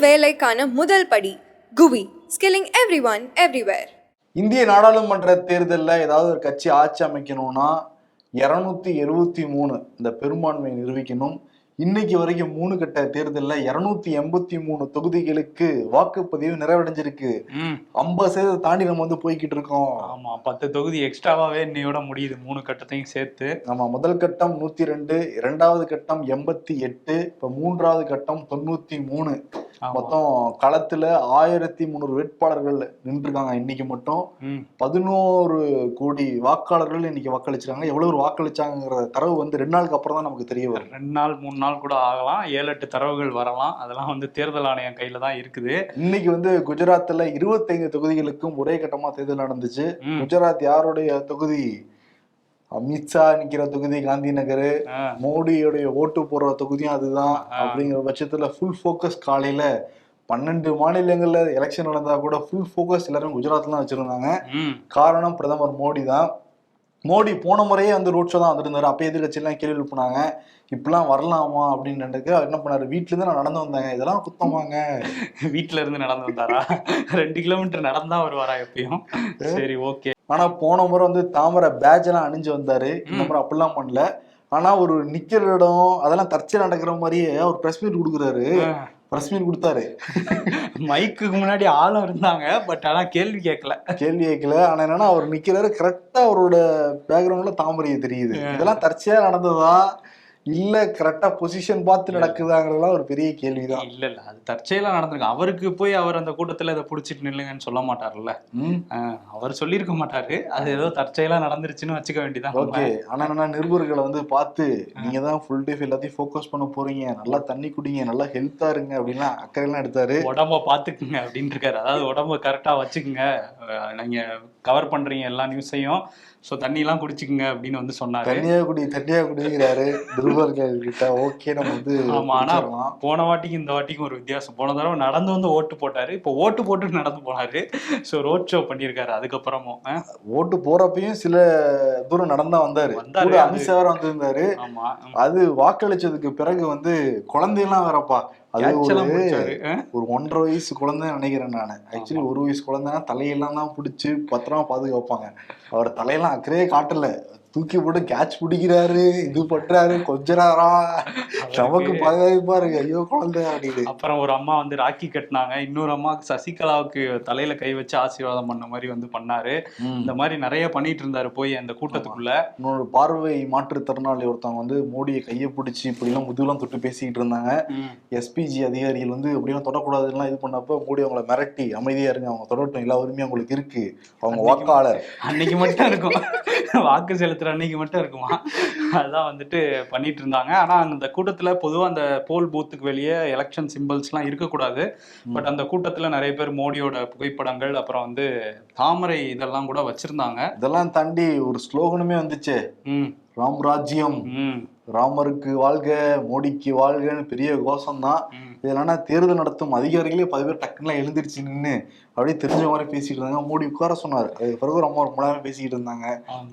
வேலைக்கான முதல் படி குவி ஸ்கில்லிங் எவ்ரி ஒன் எவ்ரிவேர் இந்திய நாடாளுமன்ற தேர்தலில் ஏதாவது ஒரு கட்சி ஆட்சி அமைக்கணும்னா இரநூத்தி எழுவத்தி மூணு இந்த பெரும்பான்மையை நிரூபிக்கணும். இன்னைக்கு வரைக்கும் மூணு கட்ட தேர்தலில் இரநூத்தி எண்பத்தி மூணு தொகுதிகளுக்கு வாக்குப்பதிவு நிறைவடைஞ்சிருக்கு. ஐம்பது சதவீதம் தாண்டி நம்ம வந்து போய்கிட்டு இருக்கோம். ஆமா பத்து தொகுதி எக்ஸ்ட்ராவாவே இன்னையோட முடியுது மூணு கட்டத்தையும் சேர்த்து. நம்ம முதல் கட்டம் நூத்தி ரெண்டு இரண்டாவது கட்டம் எண்பத்தி எட்டு இப்ப மூன்றாவது கட்டம் தொண்ணூத்தி மூணு. மொத்தம் களத்துல ஆயிரத்தி முந்நூறு வேட்பாளர்கள் நின்றுருக்காங்க இன்னைக்கு மட்டும். பதினோரு கோடி வாக்காளர்கள் இன்னைக்கு வாக்களிச்சிருக்காங்க. எவ்வளவு வாக்களிச்சாங்கிற தரவு வந்து ரெண்டு நாளுக்கு அப்புறம் தான் நமக்கு தெரிய வரும். ரெண்டு நாள் மூணு நாள் கூட ஆகலாம். ஏழு எட்டு தரவுகள் வரலாம். அதெல்லாம் வந்து தேர்தல் ஆணையம் கையில தான் இருக்குது. இன்னைக்கு வந்து குஜராத்ல இருபத்தைந்து தொகுதிகளுக்கும் ஒரே கட்டமா தேர்தல் நடந்துச்சு. குஜராத் யாருடைய தொகுதி? அமித்ஷா நிக்கிற தொகுதி காந்தி நகர் மோடியோடைய ஓட்டு போடுற தொகுதியும் அதுதான். அப்படிங்கிற பட்சத்துல ஃபுல் ஃபோக்கஸ் காலையில பன்னெண்டு மாநிலங்கள்ல எலெக்ஷன் நடந்தா கூட ஃபுல் ஃபோக்கஸ் எல்லாரும் குஜராத்ல தான் வச்சிருந்தாங்க காரணம் பிரதமர் மோடி தான் மோடி போன முறையே வந்து ரோட் ஷோ தான் வந்துருந்தாரு அப்போ எதிர்கட்சியெல்லாம் கேள்வி எழுப்புனாங்க. இப்பெல்லாம் வரலாமா அப்படின்னு அவர் என்ன பண்ணாரு? வீட்டுல இருந்து நான் நடந்து வந்தாங்க. இதெல்லாம் குத்தமாங்க. வீட்ல இருந்து நடந்து வந்தாரா? ரெண்டு கிலோமீட்டர் நடந்தா வருவாரா எப்பயும்? சரி ஓகே. ஆனா போன முறை வந்து தாமரை பேட்ச் எல்லாம் அணிஞ்சு வந்தாரு. இந்த முறை அப்படிலாம் பண்ணல. ஆனா ஒரு நிக்கிற இடம் அதெல்லாம் தற்செயல் நடக்கிற மாதிரியே ஒரு பிரஸ் மீட் கொடுக்குறாரு. பிரஸ் மீட் கொடுத்தாரு. மைக்குக்கு முன்னாடி ஆளும் இருந்தாங்க. பட் ஆனா கேள்வி கேட்கல. கேள்வி கேட்கல. ஆனா என்னன்னா அவர் நிக்கிறாரு. கரெக்டா அவரோட பேக்ரவுண்ட்ல தாமரை தெரியுது. இதெல்லாம் தற்செயலா நடந்ததா? இல்ல கரெக்டா பொசிஷன் பார்த்து நடக்குதாங்கிறதெல்லாம் ஒரு பெரிய கேள்விதான். இல்ல இல்ல. அது தற்செயலா நடந்திருக்கு. அவருக்கு போய் அவர் அந்த கூட்டத்துல இதை புடிச்சிட்டு நில்லுங்கன்னு சொல்ல மாட்டார்ல அவர் சொல்லியிருக்க மாட்டாரு. அது ஏதோ தற்செயலா நடந்துருச்சுன்னு வச்சுக்க வேண்டியதான். ஓகே. ஆனா என்னன்னா நிருபர்களை வந்து பார்த்து நீங்க தான் ஃபுல் டே எல்லாத்தையும் ஃபோக்கஸ் பண்ண போறீங்க. நல்லா தண்ணி குடிங்க நல்லா ஹெல்த்தா இருங்க அப்படின்லாம் அக்கறையெல்லாம் எடுத்தாரு. உடம்ப பாத்துக்குங்க அப்படின்னு இருக்காரு அதாவது உடம்ப கரெக்டா வச்சுக்குங்க. நீங்க கவர் பண்றீங்க எல்லா நியூஸையும் சோ தண்ணி எல்லாம் குடிச்சுக்குங்க அப்படின்னு வந்து சொன்னாரு. தண்ணியாகுடி தண்ணியாகுடிங்கிறாரு நிருபர்கள் கிட்ட ஓகே நம்ம வந்து ஆமா ஆனா. போன வாட்டிக்கு இந்த வாட்டிக்கும் ஒரு வித்தியாசம். போன தடவை நடந்து வந்து ஓட்டு போட்டாரு. இப்போ ஓட்டு போட்டு நடந்து போனாரு. சோ ரோட் ஷோ பண்ணியிருக்காரு. அதுக்கப்புறமும் ஓட்டு போறப்பயும் சில தூரம் நடந்தா வந்தாரு. வந்தாரு, அமித்ஷா வேற வந்திருந்தாரு. ஆமா அது வாக்களிச்சதுக்கு பிறகு வந்து குழந்தையெல்லாம் வேறப்பா. அது ஒரு ஒன்றரை வயசு குழந்தை நினைக்கிறேன் நான். ஆக்சுவலி ஒரு வயசு குழந்தைனா தலையெல்லாம் தான் பிடிச்சி பத்திரமா பாதுகாப்பாங்க. அவர் தலையெல்லாம் அக்கறையே காட்டல. தூக்கி போட்டு கேட்ச் பிடிக்கிறாரு இது பண்றாரு கொஞ்சறாரா? நமக்கு பாதுகாப்பா இருக்கு. ஐயோ குழந்தை அப்படின்னு. அப்புறம் ஒரு அம்மா வந்து ராக்கி கட்டினாங்க. இன்னொரு அம்மாவுக்கு சசிகலாவுக்கு தலையில கை வச்சு ஆசீர்வாதம் பண்ண மாதிரி வந்து பண்ணாரு. இந்த மாதிரி நிறைய பண்ணிட்டு இருந்தாரு போய் அந்த கூட்டத்துக்குள்ள. இன்னொரு பார்வை மாற்றுத்திறனாளி ஒருத்தவங்க வந்து மோடியை கையை பிடிச்சி இப்படிலாம் முதுகுலாம் தொட்டு பேசிக்கிட்டு இருந்தாங்க. எஸ்பிஜி அதிகாரிகள் வந்து அப்படிலாம் தொடக்கூடாதுலாம் இது பண்ணப்ப மோடி அவங்கள மிரட்டி அமைதியா இருங்க. அவங்க தொடரட்டும். எல்லா உரிமையும் அவங்களுக்கு இருக்கு. அவங்க வாக்காளர். அன்னைக்கு மட்டும் இருக்கும். வாக்கு செலுத்துற அன்னைக்கு மட்டும் இருக்குமா? அதான் வந்துட்டு பண்ணிட்டு இருந்தாங்க. ஆனா அந்த கூட்டத்துல பொதுவா அந்த போல் பூத்துக்கு வெளியே எலெக்ஷன் சிம்பிள்ஸ் எல்லாம் இருக்கக்கூடாது. பட் அந்த கூட்டத்துல நிறைய பேர் மோடியோட புகைப்படங்கள் அப்புறம் வந்து தாமரை இதெல்லாம் கூட வச்சிருந்தாங்க. இதெல்லாம் தாண்டி ஒரு ஸ்லோகனுமே வந்துச்சு. ம். ராம் ராஜ்யம். ம். ராமருக்கு வாழ்க மோடிக்கு வாழ்கன்னு பெரிய கோஷம் தான் இதெல்லாம் தேர்தல் நடத்தும் அதிகாரிகளே பல பேர் டக்குலாம் எழுந்திருச்சு நின்று அப்படியே தெரிஞ்ச மாதிரி பேசிட்டு இருந்தாங்க. மோடி உட்கார சொன்னார். அதுக்கு பிறகு ரொம்ப ரொம்ப நேரம் பேசிக்கிட்டு இருந்தாங்க.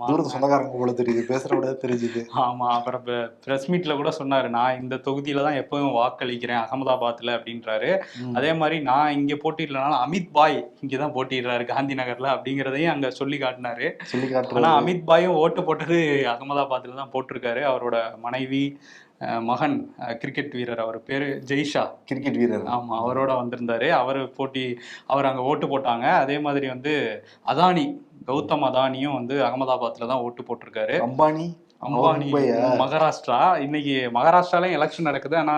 தூரத்து சொந்தக்காரங்க போல தெரியுது. பேசுற விட தெரிஞ்சுது. ஆமா. அப்புறம் பிரஸ் மீட்ல கூட சொன்னாரு நான் இந்த தொகுதியில தான் எப்பவும் வாக்களிக்கிறேன் அகமதாபாத்ல அப்படின்றாரு. அதே மாதிரி நான் இங்க போட்டியிடலனாலும் அமித் பாய் இங்கதான் போட்டிடுறாரு காந்தி நகர்ல அப்படிங்கறதையும் அங்க சொல்லி காட்டினாரு. சொல்லி காட்டுறாரு அமித் பாயும் ஓட்டு போட்டது அகமதாபாத்ல தான் போட்டிருக்காரு. அவரோட மனைவி மகன் கிரிக்கெட் வீரர் அவர் பேரு ஜெய்ஷா. கிரிக்கெட் வீரர். ஆமா அவரோட வந்திருந்தாரு. அவர் போட்டி அவர் அங்க ஓட்டு போட்டாங்க. அதே மாதிரி வந்து அதானி கௌதம் அதானியும் வந்து அகமதாபாத்ல தான் ஓட்டு போட்டிருக்காரு. அம்பானி? அம்பானி? மகாராஷ்டிரா. இன்னைக்கு மகாராஷ்டிராலையும் எலெக்ஷன் நடக்குது. ஆனா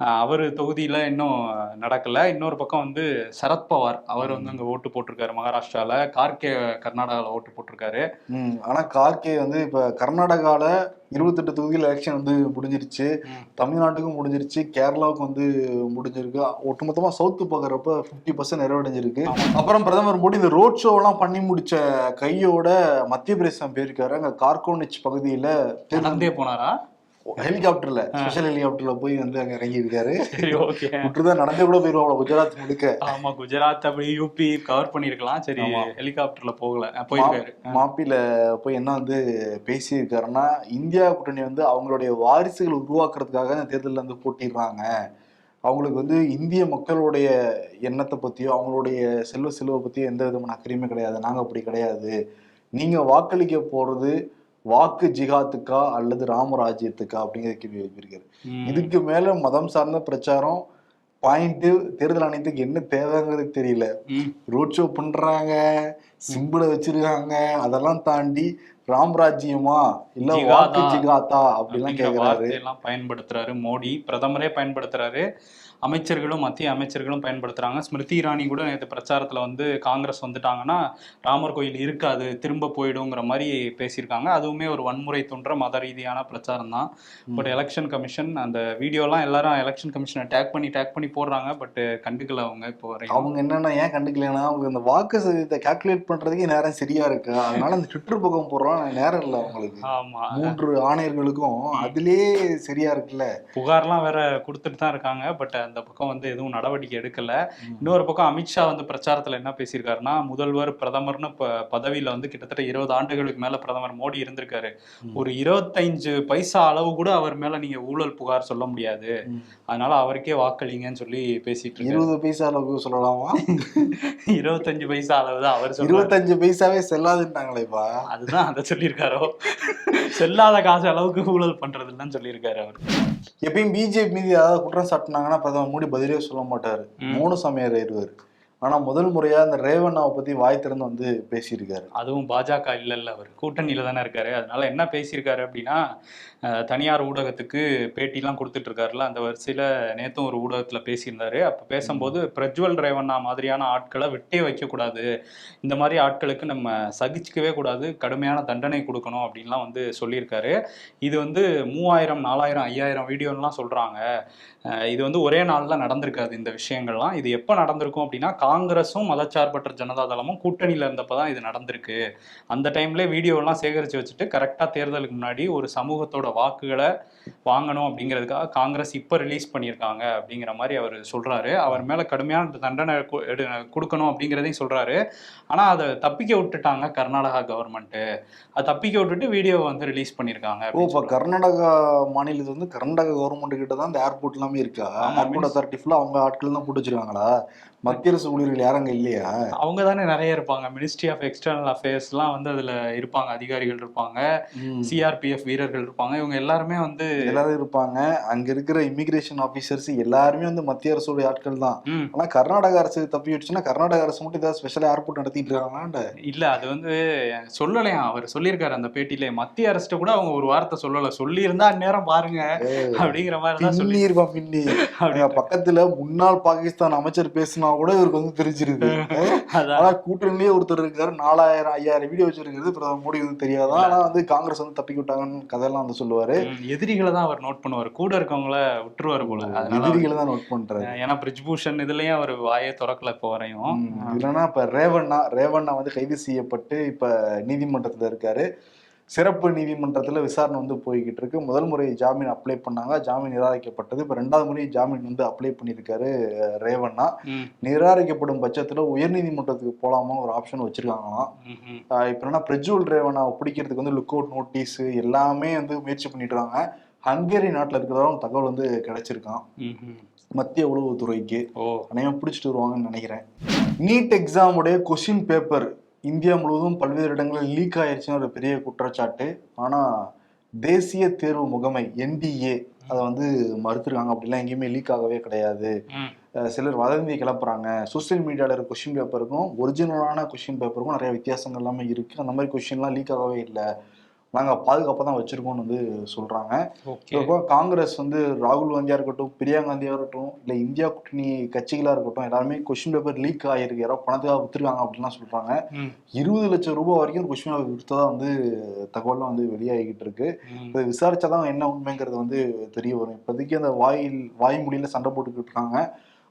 அஹ், அவர் தொகுதியில இன்னும் நடக்கல. இன்னொரு பக்கம் வந்து சரத்பவார் அவர் வந்து அங்க ஓட்டு போட்டிருக்காரு மகாராஷ்டிரால. கார்கே கர்நாடகால ஓட்டு போட்டிருக்காரு. ம். ஆனா கார்கே வந்து இப்ப கர்நாடகால இருபத்தெட்டு தொகுதியில் எலெக்ஷன் வந்து முடிஞ்சிருச்சு. தமிழ்நாட்டுக்கும் முடிஞ்சிருச்சு. கேரளாவுக்கும் வந்து முடிஞ்சிருக்கு. ஒட்டுமொத்தமா சவுத்து பார்க்குறப்ப ஃபிஃப்டி பர்சன்ட் நிறைவடைஞ்சிருக்கு. அப்புறம் பிரதமர் மோடி இந்த ரோட் ஷோ எல்லாம் பண்ணி முடிச்ச கையோட மத்திய பிரதேசம் போயிருக்காரு. அங்க கார்கோனிச் பகுதியில நடந்தே போனாரா? ஹெலிகாப்டர்ல ஸ்பெஷல் ஹெலிகாப்டர்ல போய் வந்து அங்க இறங்கி இருக்காரு ஓகே விட்டுதான் நடந்தே கூட போயிருவாங்க குஜராத் முழுக்க. ஆமா குஜராத் அப்படி யூபி கவர் பண்ணிருக்கலாம் சரி. ஹெலிகாப்டர்ல போகல. போயிருக்காரு. மாப்பில போய் என்ன வந்து பேசியிருக்காருன்னா இந்தியா கூட்டணி வந்து அவங்களுடைய வாரிசுகள் உருவாக்குறதுக்காக இந்த தேர்தலில் வந்து போட்டிடுறாங்க. அவங்களுக்கு வந்து இந்திய மக்களுடைய எண்ணத்தை பத்தியோ அவங்களுடைய செல்வ செல்வ பத்தியோ எந்த விதமான அக்கறையுமே கிடையாது. நாங்க அப்படி கிடையாது. நீங்க வாக்களிக்க போறது வாக்கு ஜிகாத்துக்கா அல்லது ராமராஜ்யத்துக்கா அப்படிங்கிற கேள்வி எழுப்பியிருக்காரு ம். இதுக்கு மேல மதம் சார்ந்த பிரச்சாரம் பாயிண்ட் தேர்தல் ஆணையத்துக்கு என்ன தேவைங்கிறது தெரியல. ரோட் ஷோ பண்றாங்க சிம்பிளை வச்சிருக்காங்க அதெல்லாம் தாண்டி ராம்ராஜ்யமா இல்ல. வாக்கு ஜிகாத்தா அப்படிலாம் கேக்குறாரு பயன்படுத்துறாரு மோடி பிரதமரே பயன்படுத்துறாரு அமைச்சர்களும் மத்திய அமைச்சர்களும் பயன்படுத்துறாங்க. ஸ்மிருதி இரானி கூட நேற்று பிரச்சாரத்துல வந்து காங்கிரஸ் வந்துட்டாங்கன்னா ராமர் கோயில் இருக்காது திரும்ப போயிடுங்கிற மாதிரி பேசியிருக்காங்க. அதுவுமே ஒரு வன்முறை தோன்ற மத ரீதியான பிரச்சாரம் தான். பட் எலெக்ஷன் கமிஷன் அந்த வீடியோலாம் எல்லாரும் எலெக்ஷன் கமிஷனை டேக் பண்ணி டேக் பண்ணி போடுறாங்க. பட் கண்டுக்கல அவங்க இப்போ வரைக்கும். அவங்க என்னன்னா ஏன் கண்டுக்கலன்னா அவங்க இந்த வாக்கு சதவீதத்தை கால்குலேட் பண்றதுக்கே நேரம் சரியா இருக்கு. அதனால அந்த ட்விட்டர் பக்கம் போடுறோம் நேரம் இல்லை அவங்களுக்கு. ஆமா. மூன்று ஆணையர்களுக்கும் அதுலயே சரியா இருக்குல்ல. புகார்லாம் வேற கொடுத்துட்டு தான் இருக்காங்க. பட் அந்த பக்கம் வந்து எதுவும் நடவடிக்கை எடுக்கல. இன்னொரு பக்கம் அமித்ஷா வந்து பிரச்சாரத்துல என்ன பேசியிருக்காருன்னா முதல்வர் பிரதமர்னு பதவியில வந்து கிட்டத்தட்ட இருபது ஆண்டுகளுக்கு மேல பிரதமர் மோடி இருந்திருக்காரு. ஒரு இருபத்தைஞ்சு பைசா அளவு கூட அவர் மேல நீங்க ஊழல் புகார் சொல்ல முடியாது. அதனால அவருக்கே வாக்களிங்கன்னு சொல்லி பேசிட்டு இருபது பைசா அளவுக்கு சொல்லலாமா? இருபத்தஞ்சு பைசா அளவு தான் அவர் இருபத்தஞ்சு பைசாவே செல்லாதுன்ட்டாங்களேப்பா அதுதான் அதை சொல்லியிருக்காரோ? செல்லாத காசு அளவுக்கு ஊழல் பண்றது இல்லைன்னு சொல்லியிருக்காரு அவர். எப்பயும் பிஜேபி மீது ஏதாவது குற்றம் சாட்டினாங்கன்னா பிரதமர் மோடி பதிலே சொல்ல மாட்டாரு. மூணு சமையல் இருவாரு ஆனா முதல் முறையா இந்த ரேவண்ணாவை பத்தி வாய் திறந்து வந்து பேசியிருக்காரு. அதுவும் பாஜக இல்லைல்ல அவர் கூட்டணியில தானே இருக்காரு. அதனால என்ன பேசியிருக்காரு அப்படின்னா தனியார் ஊடகத்துக்கு பேட்டிலாம் கொடுத்துட்டு இருக்காருல்ல அந்த வரிசையில நேத்தும் ஒரு ஊடகத்துல பேசியிருந்தாரு. அப்ப பேசும்போது பிரஜ்வல் ரேவண்ணா மாதிரியான ஆட்களை விட்டே வைக்க கூடாது இந்த மாதிரி ஆட்களுக்கு நம்ம சகிச்சுக்கவே கூடாது கடுமையான தண்டனை கொடுக்கணும் அப்படின்லாம் வந்து சொல்லியிருக்காரு. இது வந்து மூவாயிரம் நாலாயிரம் ஐயாயிரம் வீடியோலாம் சொல்றாங்க. அஹ், இது வந்து ஒரே நாள்ல நடந்திருக்காது இந்த விஷயங்கள்லாம். இது எப்போ நடந்திருக்கும் அப்படின்னா காங்கிரஸும் மதச்சார்பற்ற ஜனதா தளமும் கூட்டணியில இருந்தப்ப தான் இது நடந்திருக்கு. அந்த டைம்ல வீடியோலாம் சேகரிச்சு வச்சுட்டு கரெக்டாக தேர்தலுக்கு முன்னாடி ஒரு சமூகத்தோட வாக்குகளை வாங்கணும் அப்படிங்கிறதுக்காக காங்கிரஸ் இப்போ ரிலீஸ் பண்ணியிருக்காங்க அப்படிங்கிற மாதிரி அவர் சொல்றாரு. அவர் மேல கடுமையான தண்டனை கொடுக்கணும் அப்படிங்கிறதையும் சொல்றாரு. ஆனா அதை தப்பிக்க விட்டுட்டாங்க கர்நாடகா கவர்மெண்ட் அதை தப்பிக்க விட்டுட்டு வீடியோ வந்து ரிலீஸ் பண்ணியிருக்காங்க ஓ இப்ப. கர்நாடகா மாநிலத்துல வந்து கர்நாடகா கவர்மெண்ட் கிட்ட தான் இந்த ஏர்போர்ட் எல்லாமே இருக்கா? ஏர்போர்ட் அத்தாரிட்டி ஃபுல்லா அவங்க ஆட்கள் தான் போட்டு வச்சிருக்காங்களா? மத்திய அரசு ஊழியர்கள் யாரும் அங்க இல்லையா? அவங்க தானே நிறைய இருப்பாங்க. மினிஸ்ட்ரி ஆஃப் எக்ஸ்டர்னல் அஃபேர்ஸ்லாம் வந்து அதுல இருப்பாங்க. அதிகாரிகள் இருப்பாங்க. சிஆர்பிஎஃப் வீரர்கள் இருப்பாங்க. இவங்க எல்லாருமே வந்து எல்லாரும் இருப்பாங்க. அங்க இருக்கிற இமிகிரேஷன் ஆபீசர்ஸ் எல்லாருமே வந்து மத்திய அரசோட ஆட்கள் தான். ம், ஆனா கர்நாடக அரசு தப்பி விட்டுச்சுன்னா கர்நாடக அரசு மட்டும் ஏதாவது ஸ்பெஷல் ஏர்போர்ட் நடத்திட்டு இருக்காங்களாண்ட இல்ல அது வந்து சொல்லலையாம் அவர் சொல்லியிருக்காரு அந்த பேட்டியில. மத்திய அரசு கூட அவங்க ஒரு வார்த்தை சொல்லல. சொல்லியிருந்தா அந்நேரம் பாருங்க அப்படிங்கிற மாதிரி தான் சொல்லி பின்னி பக்கத்துல முன்னாள் பாகிஸ்தான் அமைச்சர் பேசினா கூட இவருக்கு வந்து தெரிஞ்சிருது அதான். ஆனா கூட்டணிலேயே ஒருத்தர் இருக்காரு நாலாயிரம் ஐயாயிரம் வீடியோ வச்சிருக்கிறது பிரதமர் மோடி வந்து தெரியாதான் ஆனா வந்து காங்கிரஸ் வந்து தப்பி விட்டாங்கன்னு கதையெல்லாம் வந்து சொல்லுவாரு. எதிரிகளை தான் அவர் நோட் பண்ணுவார். கூட இருக்கவங்கள விட்டுருவாரு போல. எதிரிகளை தான் நோட் பண்றாரு. ஏன்னா பிரிஜ்பூஷன் இதுலயும் அவர் வாயே திறக்கல இப்போ வரையும். இல்லைன்னா இப்ப ரேவண்ணா ரேவண்ணா வந்து கைது செய்யப்பட்டு இப்ப நீதிமன்றத்துல இருக்காரு. சிறப்பு நீதிமன்றத்துல விசாரணை வந்து போய்கிட்டு இருக்கு. முதல் முறை ஜாமீன் அப்ளை பண்ணாங்க. ஜாமீன் நிராகரிக்கப்பட்டது. இப்ப ரெண்டாவது முறை ஜாமீன் வந்து அப்ளை பண்ணியிருக்காரு ரேவண்ணா. நிராகரிக்கப்படும் பட்சத்துல உயர்நீதிமன்றத்துக்கு போலாமா ஒரு ஆப்ஷன் வச்சிருக்காங்களாம். இப்ப என்ன பிரஜ்வல் ரேவனா பிடிக்கிறதுக்கு வந்து லுக் அவுட் நோட்டீஸ் எல்லாமே வந்து முயற்சி பண்ணிட்டு இருக்காங்க ஹங்கேரி நாட்டுல இருக்கிறதாவும் தகவல் வந்து கிடைச்சிருக்கான். மத்திய உளவுத்துறைக்கு. அனைவரும் பிடிச்சிட்டு வருவாங்கன்னு நினைக்கிறேன். நீட் எக்ஸாமுடைய கொஷின் பேப்பர் இந்தியா முழுவதும் பல்வேறு இடங்களில் லீக் ஆயிடுச்சுன்னு ஒரு பெரிய குற்றச்சாட்டு. ஆனா தேசிய தேர்வு முகமை என்டிஏ அதை வந்து மறுத்துருக்காங்க. அப்படிலாம் எங்கேயுமே லீக் ஆகவே கிடையாது. சிலர் வதந்தி கிளப்புறாங்க. சோஷியல் மீடியாவில் இருக்க கொஷின் பேப்பருக்கும் ஒரிஜினலான கொஷின் பேப்பருக்கும் நிறைய வித்தியாசங்கள் எல்லாமே இருக்கு. அந்த மாதிரி கொஷின்லாம் லீக் ஆகவே இல்லை. நாங்கள் பாதுகாப்பாக தான் வச்சிருக்கோம்னு வந்து சொல்றாங்க. ஓகே. இப்போ காங்கிரஸ் வந்து ராகுல் காந்தியா இருக்கட்டும் பிரியாங்கா காந்தியா இருக்கட்டும் இல்லை இந்தியா கூட்டணி கட்சிகளா இருக்கட்டும் எல்லாருமே கொஷின் பேப்பர் லீக் ஆகிருக்கு யாரோ பணத்துக்காக வித்துருக்காங்க அப்படின்லாம் சொல்றாங்க. ம், இருபது லட்சம் ரூபாய் வரைக்கும் கொஷின் பேப்பர் விற்றதா வந்து தகவல்லாம் வந்து வெளியாகிட்டு இருக்கு. இதை விசாரிச்சாதான் என்ன உண்மைங்கிறது வந்து தெரிய வரும். இப்போதைக்கு அந்த வாயில் வாய்மொழியில சண்டை போட்டுக்கிட்டு இருக்காங்க.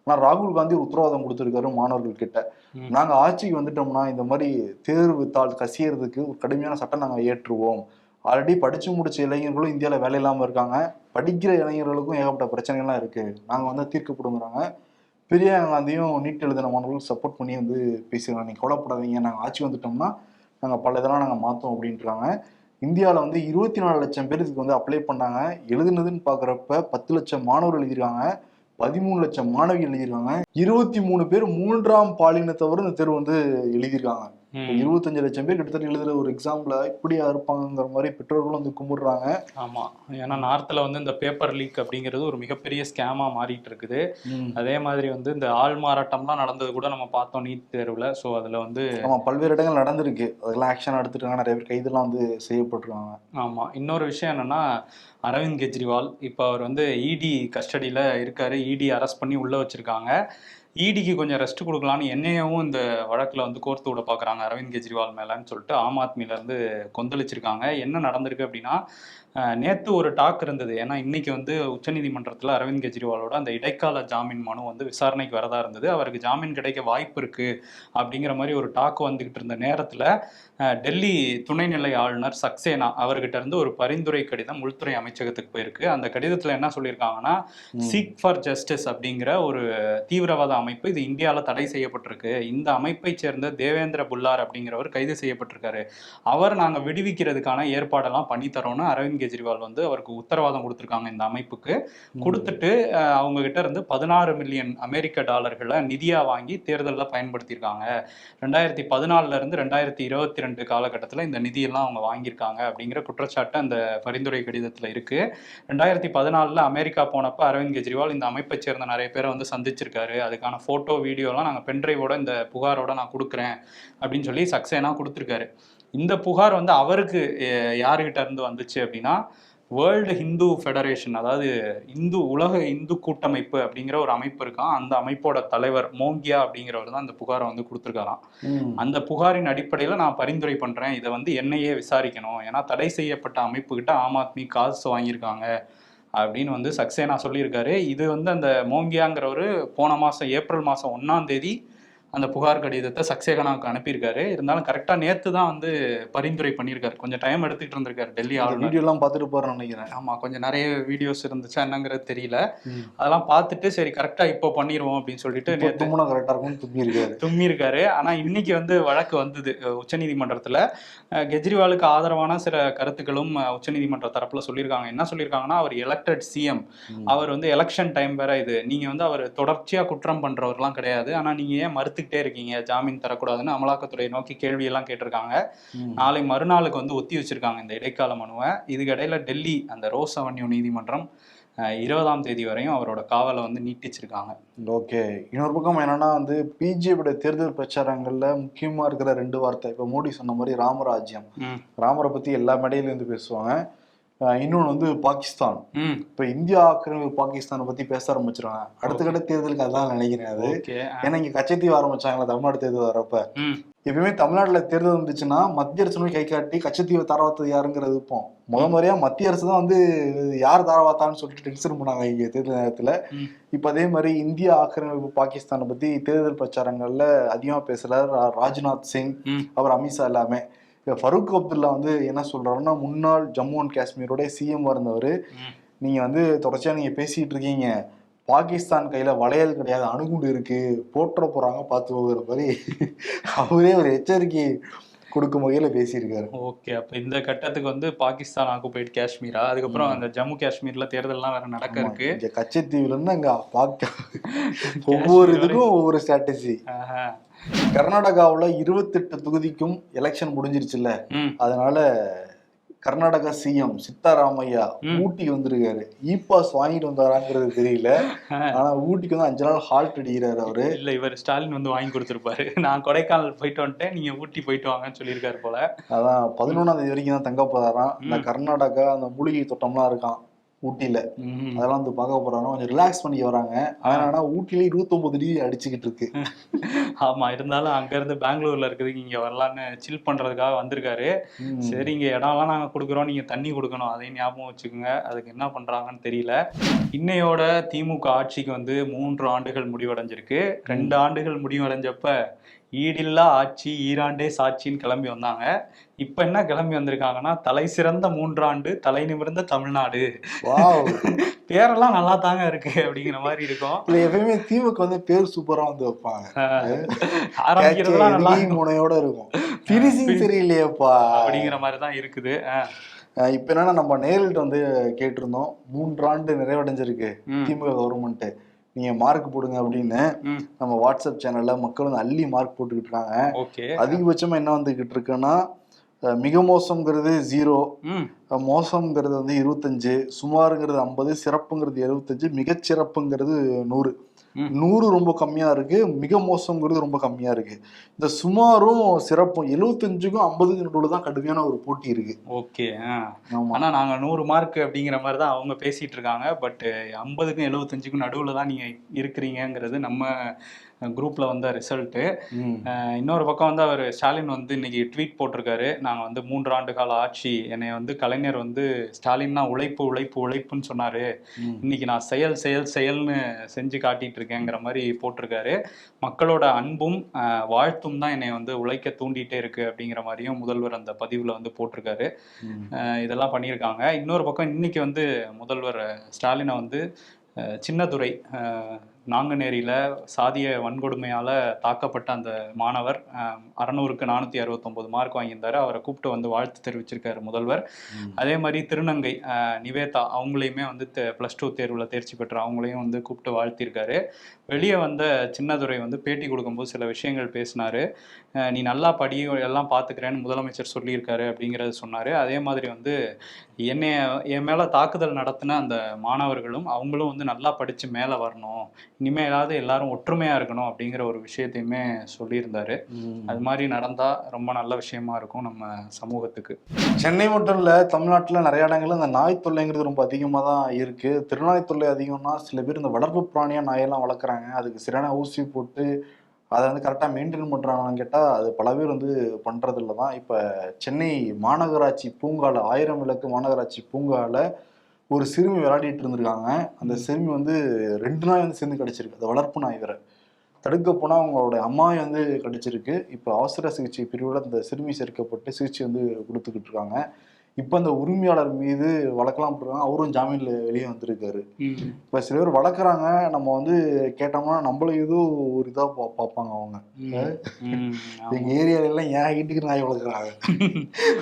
ஆனா ராகுல் காந்தி ஒரு உத்தரவாதம் கொடுத்திருக்காரு மாணவர்கள் கிட்ட. ம். நாங்க ஆட்சிக்கு வந்துட்டோம்னா இந்த மாதிரி தேர்வு தாள் கசியறதுக்கு ஒரு கடுமையான சட்டம் நாங்க ஏற்றுவோம் ஆல்ரெடி படிச்சு முடிச்ச இளைஞர்களும் இந்தியாவில் வேலை இல்லாம இருக்காங்க. படிக்கிற இளைஞர்களுக்கும் ஏகப்பட்ட பிரச்சனைகள்லாம் இருக்கு. நாங்க வந்து தீர்க்கப்படுங்கிறாங்க பிரியாங்கா காந்தியும் நீட் எழுதின மாணவர்களுக்கு சப்போர்ட் பண்ணி வந்து பேசுகிறாங்க நீங்க கவலைப்படாதீங்க. நாங்க ஆட்சி வந்துட்டோம்னா நாங்க பல இதெல்லாம் நாங்க மாத்தோம் அப்படின்றாங்க. இந்தியாவில் வந்து இருபத்தி நாலு லட்சம் பேர் இதுக்கு வந்து அப்ளை பண்ணாங்க. எழுதுனதுன்னு பார்க்குறப்ப பத்து லட்சம் மாணவர்கள் எழுதியிருக்காங்க. பதிமூணு லட்சம் மாணவிகள் எழுதியிருக்காங்க. இருபத்தி மூணு பேர் மூன்றாம் பாலினத்தவர் இந்த தேர்வு வந்து எழுதியிருக்காங்க. இருபத்தஞ்சு லட்சம் பேர் கிட்டத்தட்ட எழுதுற ஒரு எக்ஸாம்ல இப்படியா இருப்பாங்கிற மாதிரி பெற்றோர்களும் வந்து கும்பிடுறாங்க. ஆமா. ஏன்னா நார்த்ல வந்து இந்த பேப்பர் லீக் அப்படிங்கிறது ஒரு மிகப்பெரிய ஸ்கேமா மாறிட்டு இருக்குது. அதே மாதிரி வந்து இந்த ஆள் மாறாட்டம்லாம் நடந்தது கூட நம்ம பார்த்தோம் நீட் தேர்வுல. ஸோ அதுல வந்து ஆமா பல்வேறு இடங்கள் நடந்திருக்கு. அதெல்லாம் ஆக்ஷன் எடுத்துருக்காங்க நிறைய பேர் கைதெல்லாம் வந்து செய்யப்பட்டிருக்காங்க. ஆமா. இன்னொரு விஷயம் என்னன்னா அரவிந்த் கெஜ்ரிவால் இப்போ அவர் வந்து இடி கஸ்டடியில இருக்காரு. இடி அரெஸ்ட் பண்ணி உள்ள வச்சிருக்காங்க. இடிக்கு கொஞ்சம் ரெஸ்ட் கொடுக்கலான்னு என்னையவும் இந்த வழக்கில் வந்து கோர்த்து விட பார்க்குறாங்க அரவிந்த் கெஜ்ரிவால் மேலேன்னு சொல்லிட்டு ஆம் ஆத்மியிலேருந்து இருந்து கொந்தளிச்சிருக்காங்க. என்ன நடந்திருக்கு அப்படின்னா நேத்து ஒரு டாக் இருந்தது. ஏன்னா இன்னைக்கு வந்து உச்சநீதிமன்றத்தில் அரவிந்த் கெஜ்ரிவாலோட அந்த இடைக்கால ஜாமீன் மனு வந்து விசாரணைக்கு வரதா இருந்தது. அவருக்கு ஜாமீன் கிடைக்க வாய்ப்பு இருக்கு அப்படிங்கிற மாதிரி ஒரு டாக் வந்துகிட்டு இருந்த நேரத்தில் டெல்லி துணைநிலை ஆளுநர் சக்சேனா அவர்கிட்ட இருந்து ஒரு பரிந்துரை கடிதம் உள்துறை அமைச்சகத்துக்கு போயிருக்கு. அந்த கடிதத்தில் என்ன சொல்லியிருக்காங்கன்னா சீக் ஃபார் ஜஸ்டிஸ் அப்படிங்கிற ஒரு தீவிரவாத அமைப்பு இது இந்தியாவில் தடை செய்யப்பட்டிருக்கு. இந்த அமைப்பை சேர்ந்த தேவேந்திர புல்லார் அப்படிங்கிறவர் கைது செய்யப்பட்டிருக்காரு. அவர் நாங்கள் விடுவிக்கிறதுக்கான ஏற்பாடெல்லாம் பண்ணி தரோம்னு அரவிந்த் கெஜ்ரிவால் வந்து அவருக்கு உத்தரவாதம் கொடுத்துருக்காங்க இந்த அமைப்புக்கு. கொடுத்துட்டு அவங்க கிட்ட இருந்து பதினாறு மில்லியன் அமெரிக்க டாலர்களை நிதியா வாங்கி தேர்தலில் பயன்படுத்தியிருக்காங்க. ரெண்டாயிரத்தி பதினாலுல இருந்து ரெண்டாயிரத்தி இருபத்தி ரெண்டு காலகட்டத்தில் இந்த நிதியெல்லாம் அவங்க வாங்கியிருக்காங்க அப்படிங்கிற குற்றச்சாட்டு அந்த பரிந்துரை கடிதத்தில் இருக்கு. ரெண்டாயிரத்தி பதினாலில் அமெரிக்கா போனப்ப அரவிந்த் கெஜ்ரிவால் இந்த அமைப்பை சேர்ந்த நிறைய பேரை வந்து சந்திச்சிருக்காரு. அதுக்கான ஃபோட்டோ வீடியோலாம் நாங்கள் பென்ட்ரைவோட இந்த புகாரோட நான் கொடுக்குறேன் அப்படின்னு சொல்லி சக்சேனா கொடுத்துருக்காரு. இந்த புகார் வந்து அவருக்கு அஹ், யாருகிட்ட இருந்து வந்துச்சு அப்படின்னா வேர்ல்டு ஹிந்து ஃபெடரேஷன் அதாவது இந்து உலக இந்து கூட்டமைப்பு அப்படிங்கிற ஒரு அமைப்பு இருக்கான். அந்த அமைப்போட தலைவர் மோங்கியா அப்படிங்கிறவர் தான் அந்த புகாரை வந்து கொடுத்துருக்காராம். அந்த புகாரின் அடிப்படையில் நான் பரிந்துரை பண்ணுறேன் இதை வந்து என்னையே விசாரிக்கணும். ஏன்னா தடை செய்யப்பட்ட அமைப்புகிட்ட ஆம் ஆத்மி காசு வாங்கியிருக்காங்க அப்படின்னு வந்து சக்சேனா சொல்லியிருக்காரு. இது வந்து அந்த மோங்கியாங்கிறவர் போன மாதம் ஏப்ரல் மாதம் ஒன்றாம் தேதி அந்த புகார் கடிதத்தை சக்சேனாவுக்கு அனுப்பியிருக்காரு. இருந்தாலும் கரெக்டாக நேற்று தான் வந்து பரிந்துரை பண்ணியிருக்காரு. கொஞ்சம் டைம் எடுத்துக்கிட்டு இருந்திருக்காரு டெல்லி ஆளுநர். வீடியோ எல்லாம் பார்த்துட்டு போறேன்னு நினைக்கிறேன். ஆமாம் கொஞ்சம் நிறைய வீடியோஸ் இருந்துச்சா என்னங்கிறது தெரியல. அதெல்லாம் பார்த்துட்டு சரி கரெக்டாக இப்போ பண்ணிடுவோம் அப்படின்னு சொல்லிட்டு நேற்று தும்முனா கரெக்டா இருக்கும்னு தும்பி இருக்காரு தும்மி இருக்காரு ஆனா இன்னைக்கு வந்து வழக்கு வந்தது உச்சநீதிமன்றத்துல. கெஜ்ரிவாலுக்கு ஆதரவான சில கருத்துக்களும் உச்சநீதிமன்ற தரப்புல சொல்லியிருக்காங்க. என்ன சொல்லியிருக்காங்கன்னா அவர் எலெக்டட் சிஎம். அவர் வந்து எலெக்ஷன் டைம் வேற இது. நீங்க வந்து அவர் தொடர்ச்சியா குற்றம் பண்றவர்லாம் கிடையாது. ஆனா நீங்க ஏன் மறுத்துக்கிட்டே இருக்கீங்க ஜாமீன் தரக்கூடாதுன்னு அமலாக்கத்துறை நோக்கி கேள்வி எல்லாம் கேட்டிருக்காங்க. நாளை மறுநாளுக்கு வந்து ஒத்தி வச்சிருக்காங்க இந்த இடைக்கால மனுவை. இதுக்கு இடையில டெல்லி அந்த ரோஸ் அவென்யூ நீதிமன்றம் இருபதாம் தேதி வரையும் அவரோட காவலை வந்து நீட்டிச்சிருக்காங்க. ஓகே. இன்னொரு பக்கம் என்னன்னா வந்து பிஜேபியோட தேர்தல் பிரச்சாரங்கள்ல முக்கியமா இருக்கிற ரெண்டு வார்த்தை இப்ப மோடி சொன்ன மாதிரி ராமராஜ்யம். ராமரை பத்தி எல்லா மேடையில இருந்து பேசுவாங்க. அஹ் இன்னொன்னு வந்து பாகிஸ்தான். இப்ப இந்தியா ஆக்கிரமிப்பு பாகிஸ்தானை பத்தி பேச ஆரம்பிச்சிருவாங்க. அடுத்த கட்ட தேர்தலுக்கு அதான் நினைக்கிறேன் அது. ஏன்னா இங்க கச்சத்தீவு ஆரம்பிச்சாங்களா தமிழ்நாடு தேர்தல் வரப்ப எப்பயுமே தமிழ்நாட்டுல தேர்தல் வந்துச்சுன்னா மத்திய அரசு கை காட்டி கச்சத்தீவை தாரவாத்தது யாருங்கிறது இருப்போம் முத முறையா மத்திய அரசு தான் வந்து யார் தாரவாத்தான்னு சொல்லிட்டு டென்ஷன் பண்ணாங்க இங்க தேர்தல் நேரத்துல. இப்ப அதே மாதிரி இந்தியா ஆக்கிரமிப்பு பாகிஸ்தானை பத்தி தேர்தல் பிரச்சாரங்கள்ல அதிகமா பேசல ரா- ராஜ்நாத் சிங். அப்புறம் அமித்ஷா எல்லாமே ஃபரூக் அப்துல்லா வந்து என்ன சொல்றாருன்னா முன்னாள் ஜம்மு அண்ட் காஷ்மீரோட சிஎம் இருந்தவர். ம். நீங்க வந்து தொடர்ச்சியா நீங்க பேசிட்டு இருக்கீங்க. பாகிஸ்தான் கையில வளையல் கிடையாது அணுகுண்டு இருக்கு போறாங்க பார்த்து போகிற மாதிரி அவரே ஒரு எச்சரிக்கை கொடுக்கும் வகையில பேசியிருக்காரு. ஓகே அப்ப இந்த கட்டத்துக்கு வந்து பாகிஸ்தான் ஆக்குபைட் காஷ்மீரா? அதுக்கப்புறம் அந்த ஜம்மு காஷ்மீர்ல தேர்தல்லாம் வேற நடக்க இருக்கு. இங்க கச்சத்தீவுல இருந்து அங்க பாக்க ஒவ்வொரு இதுக்கும் ஒவ்வொரு ஸ்ட்ராட்டஜி ஆஹா. கர்நாடகாவுல இருபத்தெட்டு தொகுதிக்கும் எலெக்ஷன் முடிஞ்சிருச்சுல்ல. அதனால கர்நாடகா சிஎம் சித்தாராமையா. ஊட்டிக்கு வந்திருக்காரு. இ பாஸ் வாங்கிட்டு வந்தாராங்கிறது தெரியல. ஆனா ஊட்டிக்கு வந்து அஞ்சு நாள் ஹால்ட் அடிக்கிறாரு அவரு. இல்ல இவர் ஸ்டாலின் வந்து வாங்கி கொடுத்துருப்பாரு. நான் கொடைக்கானல் போயிட்டு வந்துட்டேன் நீங்க ஊட்டி போயிட்டு வாங்கன்னு சொல்லியிருக்காரு போல. அதான் பதினொன்னாம் தேதி வரைக்கும் தான் தங்க போறாராம் இந்த கர்நாடகா அந்த மூலிகை தோட்டம்லாம் இருக்கான் ஊட்டியில. அதெல்லாம் வந்து பார்க்க போறாராம் கொஞ்சம் ரிலாக்ஸ் பண்ணி வராங்க. ஆனா ஊட்டில இருபத்தொன்பது டிகிரி அடிச்சுக்கிட்டு இருக்கு. ஆமா இருந்தாலும் அங்க இருந்து பெங்களூர்ல இருக்கிறதுக்கு இங்க வரலான்னு சில் பண்றதுக்காக வந்திருக்காரு. சரி இங்க இடம்லாம் நாங்க கொடுக்குறோம். நீங்க தண்ணி கொடுக்கணும். அதையும் ஞாபகம் வச்சுக்கோங்க. அதுக்கு என்ன பண்றாங்கன்னு தெரியல. இன்னையோட திமுக ஆட்சிக்கு வந்து மூன்று ஆண்டுகள் முடிவடைஞ்சிருக்கு. ரெண்டு ஆண்டுகள் முடிவடைஞ்சப்ப ஈடில்லா ஆட்சி ஈராண்டே சாட்சின்னு கிளம்பி வந்தாங்க. இப்ப என்ன கிளம்பி வந்திருக்காங்கன்னா தலை சிறந்த மூன்றாண்டு தலை நிமிர்ந்த தமிழ்நாடு. வாவ். பேரெல்லாம் நல்லா தாங்க இருக்கு அப்படிங்கிற மாதிரி இருக்கும். இல்ல எப்பயுமே திமுக வந்து பேர் சூப்பரா வந்து வைப்பாங்க. ஆரம்பிக்கிறதுலாம் நல்லா முனையோட இருக்கும். பிரிசிங் சரியில்லையேப்பா. அப்படிங்கிற மாதிரி தான் இருக்குது இப்ப என்னன்னா நம்ம நேரில் வந்து கேட்டிருந்தோம் மூன்றாண்டு நிறைவடைஞ்சிருக்கு. திமுக கவர்மெண்ட் நீங்க மார்க் போடுங்க அப்படின்னு நம்ம வாட்ஸ்அப் சேனல்ல மக்கள் வந்து அள்ளி மார்க் போட்டுக்கிட்டு இருக்காங்க. அதிகபட்சமா என்ன வந்துகிட்டு இருக்குன்னா மிக மோசம்ங்கிறது ஜீரோ மோசம்ங்கிறது வந்து இருபத்தஞ்சு சுமாருங்கிறது ஐம்பது சிறப்புங்கிறது எழுபத்தஞ்சு மிகச்சிறப்புங்கிறது நூறு. நூறு ரொம்ப கம்மியா இருக்கு. மிக மோசம்ங்கிறது ரொம்ப கம்மியா இருக்கு. இந்த சுமாரும் சிறப்பும் எழுபத்தஞ்சுக்கும் ஐம்பதுக்கு நடுவில் தான் கடுமையான ஒரு போட்டி இருக்கு. ஓகே ஆ. ஆமா. ஆனா நாங்க நூறு மார்க் அப்படிங்கிற மாதிரி தான் அவங்க பேசிட்டு இருக்காங்க. பட் ஐம்பதுக்கும் எழுபத்தஞ்சுக்கும் நடுவுல தான் நீங்க இருக்கிறீங்கங்கிறது நம்ம குரூப்ல வந்த ரிசல்ட்டு. இன்னொரு பக்கம் வந்து அவர் ஸ்டாலின் வந்து இன்னைக்கு ட்வீட் போட்டிருக்காரு. நாங்க வந்து மூன்று ஆண்டு கால ஆட்சி என்னை வந்து கலைஞர் வந்து ஸ்டாலின் தான் உழைப்பு உழைப்பு உழைப்புன்னு சொன்னாரு. இன்னைக்கு நான் செயல் செயல் செயல்னு செஞ்சு காட்டிட்டு இருக்கேங்கிற மாதிரி போட்டிருக்காரு. மக்களோட அன்பும் வாழ்த்தும் தான் என்னை வந்து உழைக்க தூண்டிட்டே இருக்கு அப்படிங்கிற மாதிரியும் முதல்வர் அந்த பதிவுல வந்து போட்டிருக்காரு. இதெல்லாம் பண்ணியிருக்காங்க. இன்னொரு பக்கம் இன்னைக்கு வந்து முதல்வர் ஸ்டாலினை வந்து சின்னதுரை நாங்குநேரியில சாதிய வன்கொடுமையால தாக்கப்பட்ட அந்த மாணவர் அறநூறுக்கு நானூத்தி அறுபத்தொன்பது மார்க் வாங்கியிருந்தாரு. அவரை கூப்பிட்டு வந்து வாழ்த்து தெரிவிச்சிருக்காரு முதல்வர். அதே மாதிரி திருநங்கை நிவேதா அவங்களையுமே வந்து ப்ளஸ் டூ தேர்வில் தேர்ச்சி பெற்ற அவங்களையும் வந்து கூப்பிட்டு வாழ்த்திருக்காரு வெளியே வந்த சின்னதுரை வந்து பேட்டி கொடுக்கும்போது சில விஷயங்கள் பேசினாரு. நீ நல்லா படி எல்லாம் பார்த்துக்கிறேன்னு முதலமைச்சர் சொல்லியிருக்காரு அப்படிங்கிறத சொன்னார். அதே மாதிரி வந்து என்னைய என் மேலே தாக்குதல் நடத்தின அந்த மாணவர்களும் அவங்களும் வந்து நல்லா படித்து மேலே வரணும். இனிமேலாவது எல்லாரும் ஒற்றுமையாக இருக்கணும் அப்படிங்கிற ஒரு விஷயத்தையுமே சொல்லியிருந்தாரு. அது மாதிரி நடந்தால் ரொம்ப நல்ல விஷயமா இருக்கும் நம்ம சமூகத்துக்கு. சென்னை மட்டும் இல்ல தமிழ்நாட்டுல நிறைய இடங்கள்ல இந்த நாய் தொல்லைங்கிறது ரொம்ப அதிகமா தான் இருக்கு. திருநாய் தொல்லை அதிகம்னா சில பேர் இந்த வளர்ப்பு பிராணியா நாயெல்லாம் வளர்க்குறாங்க. அதுக்கு சரியான ஊசி போட்டு அதை வந்து கரெக்டாக மெயின்டைன் பண்ணுறாங்கன்னு கேட்டால் அது பல பேர் வந்து பண்ணுறதில்ல தான். இப்போ சென்னை மாநகராட்சி பூங்கால ஆயிரம் விளக்கு மாநகராட்சி பூங்கால ஒரு சிறுமி விளையாடிட்டு இருந்திருக்காங்க. அந்த சிறுமி வந்து ரெண்டு நாய் வந்து சேர்ந்து கிடச்சிருக்கு. அது வளர்ப்பு நாய் வேற. தடுக்க போனால் அவங்களோட அம்மாவை வந்து கிடச்சிருக்கு. இப்போ அவசர சிகிச்சை பிரிவில் அந்த சிறுமி சேர்க்கப்பட்டு சிகிச்சை வந்து கொடுத்துக்கிட்டு இருக்காங்க. இப்போ அந்த உரிமையாளர் மீது வழக்கெல்லாம் போட்டுருக்காங்க. அவரும் ஜாமீன்ல வெளியே வந்திருக்காரு. இப்போ சில பேர் வளர்க்குறாங்க. நம்ம வந்து கேட்டோம்னா நம்மளும் ஏதோ ஒரு இதாக பா பார்ப்பாங்க அவங்க. எங்க ஏரியால எல்லாம் ஏன் வீட்டுக்கு நாய் வளர்க்குறாங்க.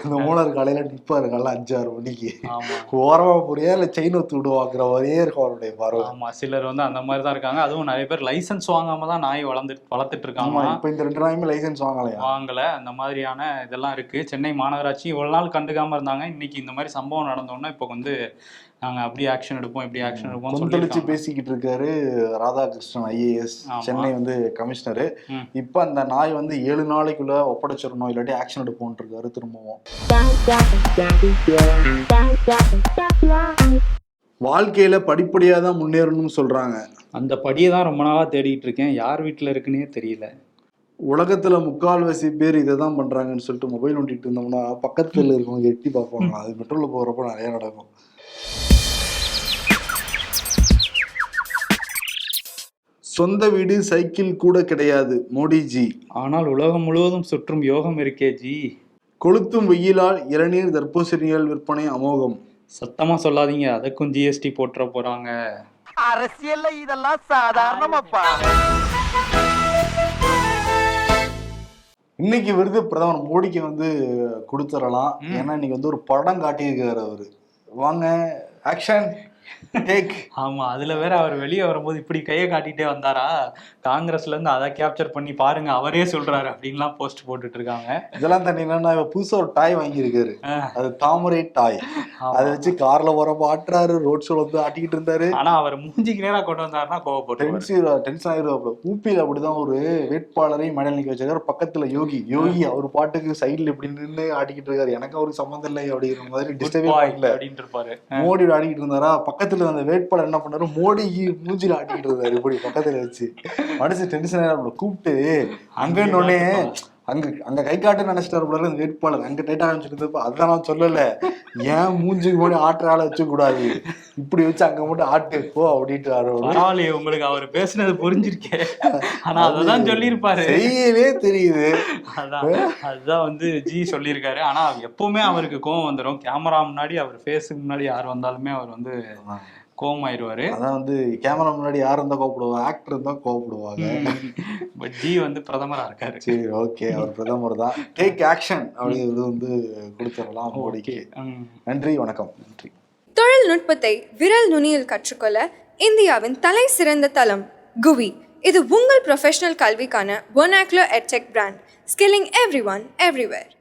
அந்த ஓனர் காலையில நிற்பாரு காலைல அஞ்சு ஆறு மணிக்கு. ஆமா. ஓரமா போறியா? இல்ல செயின் ஒத்து விடுவாங்கிற மாதிரியே இருக்கும் அவருடைய பார்வை. ஆமா. சிலர் வந்து அந்த மாதிரி தான் இருக்காங்க. அதுவும் நிறைய பேர் லைசென்ஸ் வாங்காம தான் நாய் வளர்ந்து வளர்த்துட்டு இருக்காங்க. இப்ப இந்த ரெண்டு நாயுமே லைசன்ஸ் வாங்கலையா? வாங்கல. அந்த மாதிரியான இதெல்லாம் இருக்கு. சென்னை மாநகராட்சி இவ்வளவு நாள் கண்டுக்காம இருந்தாங்க. இன்னைக்கு இந்த மாதிரி சம்பவம் நடந்தோன்னா இப்போ வந்து நாங்க அப்படி ஆக்ஷன் எடுப்போம் இப்படி ஆக்ஷன் எடுப்போம் கொந்தளிச்சு பேசிக்கிட்டு இருக்காரு ராதாகிருஷ்ணன் ஐஏஎஸ். சென்னை வந்து கமிஷனரு. இப்ப அந்த நாய் வந்து ஏழு நாளைக்குள்ள ஒப்படைச்சிடணும் இல்லாட்டி ஆக்ஷன் எடுப்போம்னு இருக்காரு திரும்பவும். வாழ்க்கையில படிப்படியா தான் முன்னேறணும்னு சொல்றாங்க. அந்த படியை தான் ரொம்ப நாளா தேடிட்டு இருக்கேன். யார் வீட்டுல இருக்குன்னே தெரியல. உலகத்துல முக்கால்வாசி பேர் இதை தான் பண்றாங்கன்னு சொல்லிட்டு மொபைல் நோண்டிட்டு இருந்தோம்னா பக்கத்துல இருக்கவங்க எட்டி பார்ப்பாங்க அது மெட்ரோல போறப்ப நிறைய நடக்கும். சொந்த வீடு சைக்கிள் கூட கிடையாது மோடிஜி. ஆனால் உலகம் முழுவதும் சுற்றும் யோகம் இருக்கே ஜி. கொளுத்தும் வெயிலால் இளநீர் தர்பூசணிகள் விற்பனை அமோகம். சத்தமா சொல்லாதீங்க அதுக்கும் ஜிஎஸ்டி போட்டுற போறாங்க. அரசியல்ல இதெல்லாம் சாதாரணமாப்பா. இன்னைக்கு விருது பிரதமர் மோடிக்கு வந்து கொடுத்துடலாம். ஏன்னா இன்னைக்கு வந்து ஒரு படம் காட்டியிருக்காரு அவரு. வாங்க ஆக்ஷன் டேக் ஆமா அதுல வேற அவர் வெளியே வரும்போது இப்படி கையை காட்டிட்டே வந்தாரா? காங்கிரஸ்ல இருந்து அதை கேப்சர் பண்ணி பாருங்க அவரே சொல்றாரு அப்படின்லாம் போஸ்ட் போட்டுட்டு இருக்காங்க. இதெல்லாம் தண்ணினா இவ புதுசா ஒரு டாய் வாங்கியிருக்காரு. அது தாமரை டாய். அதை வச்சு கார்ல போறப்ப ஆட்டுறாரு ரோட் ஷோல வந்து ஆட்டிக்கிட்டு இருந்தாரு. ஆனா அவர் மூஞ்சிக்கு நேரா கொண்டு வந்தாருன்னா கோவப்பட்டு டென்ஷன் டென்ஷன் ஆயிருவாப்ல ஊப்பியில் அப்படிதான் ஒரு வேட்பாளரையும் மேடல் நிக்க வச்சிருக்காரு. பக்கத்துல யோகி. யோகி அவர் பாட்டுக்கு சைடுல இப்படி நின்று ஆட்டிக்கிட்டு இருக்காரு. எனக்கு அவருக்கு சம்மந்தம் இல்லை அப்படிங்கிற மாதிரி டிஸ்டர்பே பண்ணல. அப்படின்ட்டு இருப்பாரு. மோடி ஆடிக்கிட்டு இருந்தாரா? பக்கத்துல அந்த வேட்பாளர் என்ன பண்ணாரு? மோடி மூஞ்சில ஆட்டிக்கிட்டு இருந்தாரு. இப்படி பக்கத்துல வச்சு. மனசு டென்ஷன் கூப்பிட்டு அங்கன்னு உடனே அங்க அங்க கை காட்டு நினைச்சிட்டாரு போல அந்த வேட்பாளர் அங்க டைட்டா காமிச்சிட்டு இருந்தப்ப அதான் நான் சொல்லல. ஏன் மூஞ்சிக்கு முன்னாடி ஆட்டுற ஆளை வச்சு கூடாது? இப்படி வச்சு அங்க மட்டும் ஆட்டு போ அப்படின்ட்டு உங்களுக்கு அவர் பேசுனது புரிஞ்சிருக்கே. ஆனா அததான் சொல்லியிருப்பாரு. செய்யவே தெரியுது. அதான் அதுதான் வந்து ஜி சொல்லியிருக்காரு. ஆனா எப்பவுமே அவருக்கு கோவம் வந்துடும் கேமரா முன்னாடி அவர் ஃபேஸுக்கு முன்னாடி யார் வந்தாலுமே அவர் வந்து கோவம் ஆயிடுவாரு அதான் வந்து கேமரா முன்னாடி யார் இருந்தா கோவப்படுவாங்க ஆக்டர் இருந்தா கோவப்படுவாங்க. பட் ஜி வந்து பிரதமரா இருக்காரு. சரி ஓகே அவர் பிரதமர் தான். டேக் ஆக்ஷன் அப்படிங்கிறது வந்து கொடுத்துடலாம் மோடிக்கு. நன்றி வணக்கம். நன்றி. தொழில்நுட்பத்தை விரல் நுனியில் கற்றுக்கொள்ள இந்தியாவின் தலை சிறந்த தளம் குவி. இது உங்கள் ப்ரொஃபஷனல் கல்விக்கான ஒனாக்லோ edtech brand skilling every one everywhere